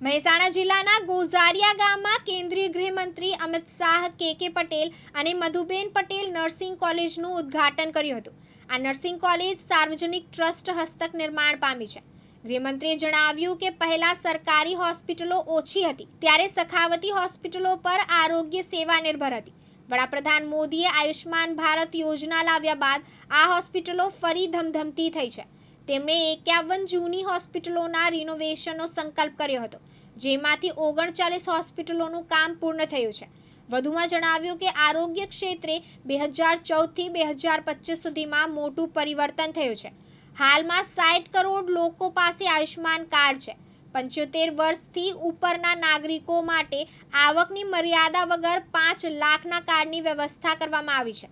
મહેસાણા જિલ્લાના ગોઝારિયા ગામમાં કેન્દ્રીય ગૃહમંત્રી અમિત શાહ, કે કે પટેલ અને મધુબેન પટેલ નર્સિંગ કોલેજનું ઉદ્ઘાટન કર્યું હતું. આ નર્સિંગ કોલેજ સાર્વજનિક ટ્રસ્ટ હસ્તક નિર્માણ પામી છે. ગૃહમંત્રીએ જણાવ્યું કે પહેલા સરકારી હોસ્પિટલો ઓછી હતી, ત્યારે સખાવતી હોસ્પિટલો પર આરોગ્ય સેવા નિર્ભર હતી. વડાપ્રધાન મોદીએ આયુષ્માન ભારત યોજના લાવ્યા બાદ આ હોસ્પિટલો ફરી ધમધમતી થઈ છે. તેમણે એકાવન જૂની હોસ્પિટલોના રિનોવેશનનો સંકલ્પ કર્યો હતો, જેમાંથી ઓગણચાલીસ હોસ્પિટલોનું કામ પૂર્ણ થયું છે. વધુમાં જણાવ્યું કે આરોગ્ય ક્ષેત્રે બે હજાર ચૌદથી બે હજાર પચીસ સુધીમાં મોટું પરિવર્તન થયું છે. હાલમાં સાઠ કરોડ લોકો પાસે આયુષ્માન કાર્ડ છે. પંચોતેર વર્ષથી ઉપરના નાગરિકો માટે આવકની મર્યાદા વગર પાંચ લાખના કાર્ડની વ્યવસ્થા કરવામાં આવી છે.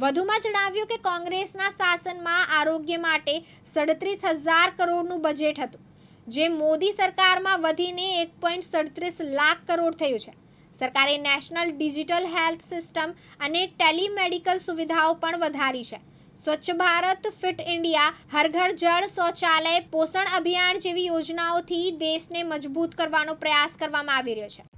વધુમાં જણાવ્યું કે કોંગ્રેસના શાસનમાં આરોગ્ય માટે સડત્રીસ હજાર કરોડનું બજેટ હતું, જે મોદી સરકારમાં વધીને એક પોઈન્ટ સડત્રીસ લાખ કરોડ થયું છે. સરકારે નેશનલ ડિજિટલ હેલ્થ સિસ્ટમ અને ટેલિમેડિકલ સુવિધાઓ પણ વધારી છે. સ્વચ્છ ભારત, ફિટ ઇન્ડિયા, હર ઘર જળ શૌચાલય, પોષણ અભિયાન જેવી યોજનાઓથી દેશને મજબૂત કરવાનો પ્રયાસ કરવામાં આવી રહ્યો છે.